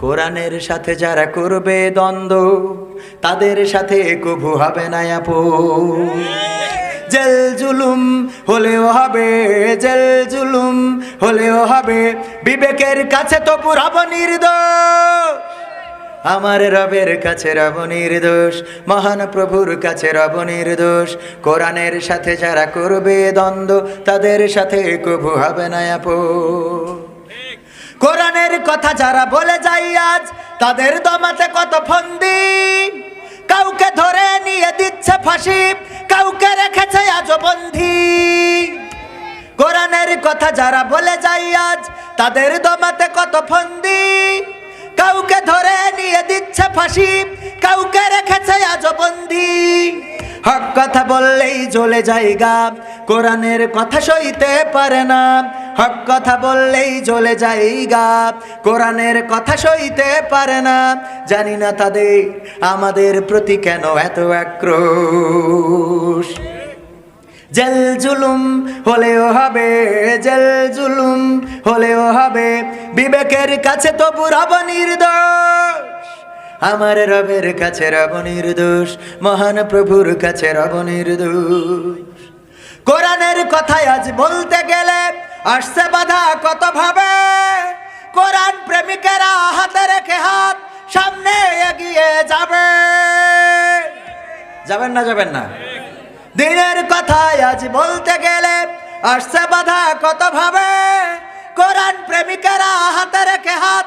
কোরআনের সাথে যারা করবে দ্বন্দ্ব, তাদের সাথে কভু হবে না আপু জেল জুলুম হলেও হবে, জেল জুলুম হলেও হবে, বিবেকের কাছে তো পুরাব আমার রবের কাছে রব নির্দোষ, মহান প্রভুর কাছে রব নির্দোষ। কোরআনের সাথে যারা করবে দ্বন্দ্ব, তাদের সাথে কভু হবে না আপু কোরআনের কথা যারা বলে যাই আজ, তাদের দমাতে কত ফন্দি। কাউকে ধরে নিয়ে দিচ্ছে ফাঁসি, কাউকে রেখেছে আজ বন্ধি কোরআনের কথা যারা বলে যাই আজ, তাদের দমাতে কত ফন্দি। কাউকে ধরে নিয়ে দিচ্ছে ফাঁসি, কাউকে রেখেছে আজ হক কথা বললেই জ্বলে জায়গা, কোরআনের কথা সইতে পারে না। হক কথা বললেই জ্বলে জায়গা, কোরআনের কথা সইতে পারে না। জানি না তাদের আমাদের প্রতি কেন এত আক্রোশ। জেল জুলুম হলেও হবে, জেল জুলুম হলেও হবে। বিবেকের কাছে তো পুরাব নির্দোষ। আমার রবের কাছে রব নির্দোষ, মহান প্রভুর কাছে রব নির্দোষ। কোরআনের কথায় আজ বলতে গেলে আসছে বাধা কত ভাবে কোরআন প্রেমিকেরা হাতে রেখে হাত সামনে এগিয়ে যাবে। যাবেন না যাবেন না। দিনের কথায় আজ বলতে গেলে আসছে বাধা কত ভাবে কোরআন প্রেমিকেরা হাতে রেখে হাত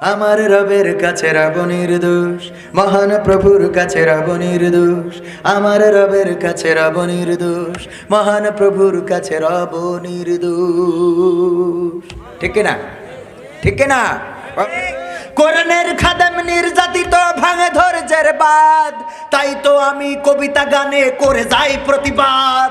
আমার রবের কাছে রব নির্দোষ, মহান প্রভুর কাছে রব নির্দোষ, আমার রবের কাছে রব নির্দোষ, মহান প্রভুর কাছে রব নির্দোষ। ঠিক না ঠিক না কোরআনের খাদেম নির্যাতিত ভাঙে ধৈর্যের বাদ, তাই তো আমি কবিতা গানে করে যাই প্রতিবাদ।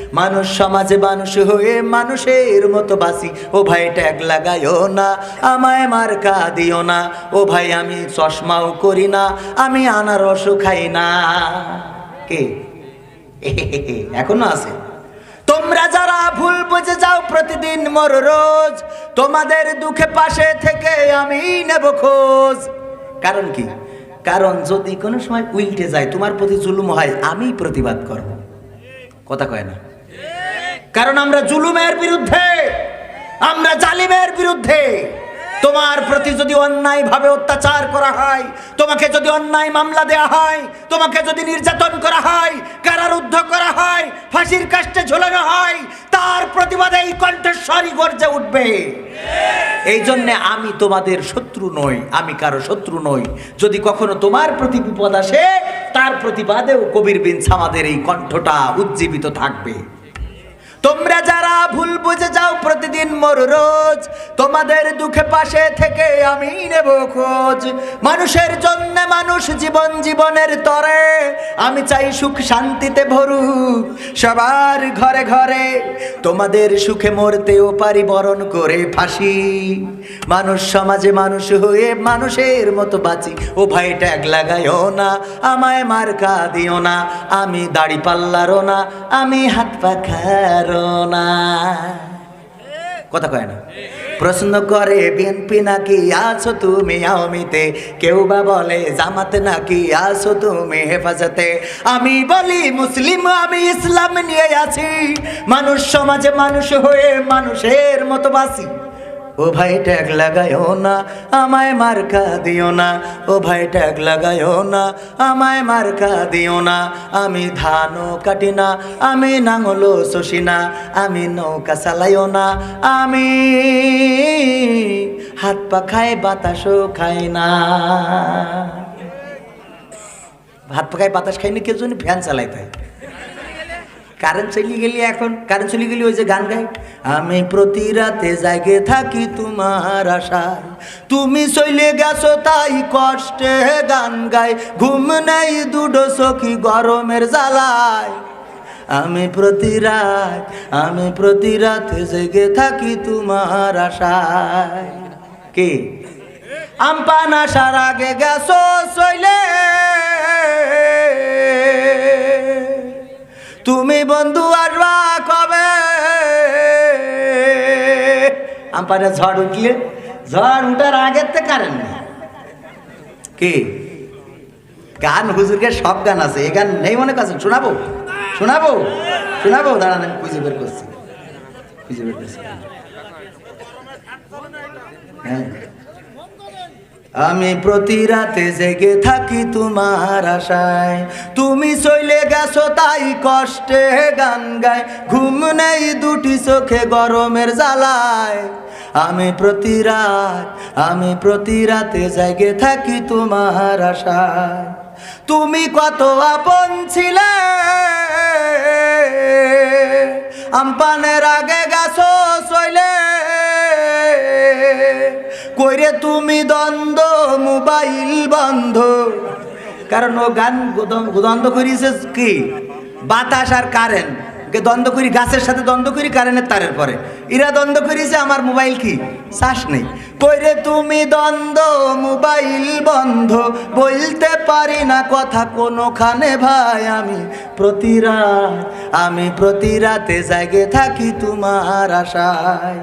মানুষ সমাজে মানুষ হয়ে মানুষের মতো বাসি ও ভাই, ট্যাগ লাগাইও না, আমায় মার্কা দিও না। ও ভাই, আমি চশমাও করি না, আমি আনারসও খাই না। কে? এখনও আছে। তোমরা যারা ভুল বুঝে যাও প্রতিদিন মোর রোজ, তোমাদের দুঃখে পাশে থেকে আমি নেব খোঁজ। কারণ কি? কারণ যদি কোনো সময় উল্টে যায়, তোমার প্রতি জুলুম হয় আমি প্রতিবাদ করব। কথা কয় না। কারণ আমরা জুলুমের বিরুদ্ধে, আমরা জালিমের বিরুদ্ধে। তোমার প্রতি যদি অন্যায় ভাবে অত্যাচার করা হয়, তোমাকে যদি অন্যায় মামলা দেয়া হয়, তোমাকে যদি নির্যাতন করা হয়, কারারুদ্ধ করা হয়, ফাঁসির কাষ্টে ঝোলানো হয়, তার প্রতিবাদে এই কণ্ঠস্বরই গর্জে উঠবে। এই জন্যে আমি তোমাদের শত্রু নই, আমি কারও শত্রু নই। যদি কখনো তোমার প্রতি বিপদ আসে, তার প্রতিবাদেও কবির বিনস আমাদের এই কণ্ঠটা উজ্জীবিত থাকবে। তোমরা যারা ভুল বুঝে যাও প্রতিদিন মোর রোজ, তোমাদের দুঃখে পাশে থেকে আমি নেব খোঁজ। মানুষের জন্য মানুষ জীবন জীবনের তরে, আমি চাই সুখ শান্তিতে ভরু সবার ঘরে ঘরে তোমাদের সুখে মরতেও পারি বরণ করে ফাঁসি। মানুষ সমাজে মানুষ হয়ে মানুষের মতো বাঁচি। ও ভাই, ট্যাগ লাগাইও না, আমায় মার্কা দিও না, আমি দাড়ি পাল্লারও না, আমি হাত পাখারও না। কথা কয় না? প্রশ্ন করে বিএনপি নাকি আছো তুমি আওয়ামীতে? কেউ বা বলে, জামাতে নাকি আছো তুমি হেফাজতে? আমি বলি, মুসলিম, আমি ইসলাম নিয়ে আছি। মানুষ সমাজে মানুষ হয়ে মানুষের মতো বাসি ও ভাই ট্যাগ লাগায়ও না, আমায় মার্কা দিও না। ও ভাই ট্যাগ লাগায়ও না, আমায় মার্কা দিও না। আমি ধানও কাটি না, আমি নাঙলও শশি না, আমি নৌকা চালাইও না। আমি হাত পা খাই, বাতাসও খাই না। হাত পা খাই, বাতাস খাইনি কেউ ফ্যান চালাইতে কারেন্ট চলে গেলি এখন, কারেন্ট চলে গেলি ওই যে গান গাই আমি প্রতি রাতে জাগে থাকি তোমার আশায়। তুমি চলে গেছো তাই কষ্টে গান গাই ঘুম নেই দুটো সখী গরমের জ্বালায়। আমি প্রতি রাত, আমি প্রতি রাতে জেগে থাকি তোমার আশায়। কে? আমপান আসার আগে গেছো চলে তুমি বন্ধু আসবা কবে? আমপানে ঝড় উঠলে, ঝড় উঠার আগের থেকে কারেন কি? গান, হুজুরকে সব গান আছে এই গান নেই মনে করছেন? শোনাবো? শোনাবো? শোনাবো? দাঁড়ান, আমি খুঁজে বের করছি। খুঁজে বের করছি। হ্যাঁ। আমি প্রতি রাতে জেগে থাকি তোমার আশায়। তুমি চলে গেছো তাই কষ্টে গান গায়। ঘুম নেই দুটি চোখে গরমের জ্বালায়। আমি প্রতি রাত, আমি প্রতি রাতে জেগে থাকি তোমার আশায়। তুমি কত আপন ছিলে। আমপানের আগে গেছো চলে কইরে তুমি দ্বন্দ্ব, মোবাইল বন্ধ। কারণ ও গান দ্বন্দ্ব- করিছে কি? বাতাস আর কারেন্ট। দ্বন্দ্ব করি, গাছের সাথে দ্বন্দ্ব করি, কারেন্টের তারের পরে। ইরা দ্বন্দ্ব করিছে, আমার মোবাইল কি? শ্বাস নেই। কইরে তুমি দ্বন্দ্ব, মোবাইল বন্ধ। বলতে পারি না কথা কোনোখানে ভাই আমি প্রতি রাত, আমি প্রতি রাতে জাগে থাকি তোমার আশায়।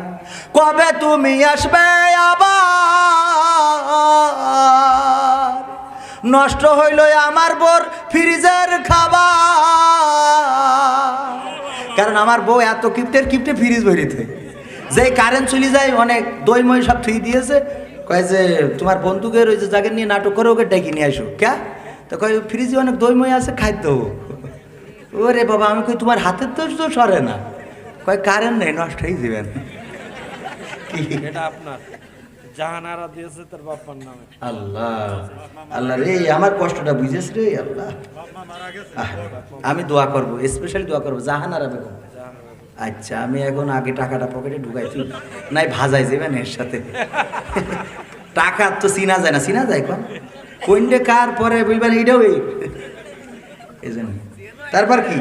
কবে তুমি আসবে আবার? নষ্ট হইল আমার বোর ফ্রিজের খাবার। কারণ আমার বউ এত কিপ্টের কিপ্টে ফ্রিজ ভরিতে যে কারেন্ট চলে যায়, অনেক দই মই সব থুই দিয়েছে। কয় যে, তোমার বন্ধুকে ওই যে জায়গা নিয়ে নাটক করে, ওকে ডেকে নিয়ে আসো। ক্যা? তো কয়, ফ্রিজে অনেক দই মই আছে খাইতে ওরে বাবা, আমি কই, তোমার হাতের তো তো সরে না। কয় কারেন্ট নেই, নষ্ট হয়ে যাবেন আপনার। জাহানারা দিয়েছে তার নামে। আল্লাহ। আল্লাহ রে, আমার কষ্টটা বুঝেছ রে, আল্লাহ। আমি দোয়া করব স্পেশালি দোয়া করব, জাহানারা বেগম। আচ্ছা আমি এখন আগে টাকাটা পকেটে ঢুকাইছি, নাই ভাজাই যাবেন এর সাথে। টাকা তো চিনা যায় না, চিনা যায় কোন কোনটা কার পরে বলবেন এইটাও এই। এই জন্য। তারপর কি?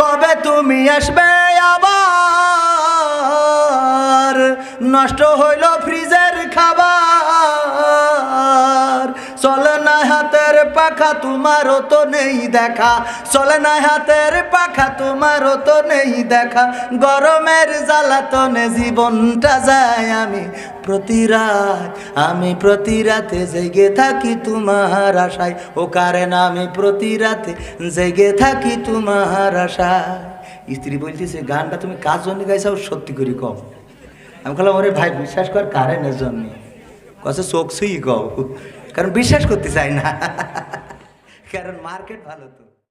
কবে তুমি আসবে আবার? নষ্ট হইল ফ্রিজের খাবার। চলে না হাতের পাখা, তোমারও তো নেই দেখা। চলে না হাতের পাখা, তোমারও তো নেই দেখা। গরমের জ্বালাতনে জীবনটা যায় আমি প্রতি রাত। আমি প্রতি রাতে জেগে থাকি তোমার আশায়। ও কারণ আমি প্রতি রাতে জেগে থাকি তোমার আশায়। স্ত্রী বলতেছে, গানটা তুমি কার জন্য গাইছাও সত্যি করি কম আমি বললাম ওরে ভাই, বিশ্বাস কর কারেন্টের জন্য। কছে চোখ সুই কও কারণ বিশ্বাস করতে চাই না। কারণ মার্কেট ভালো তো।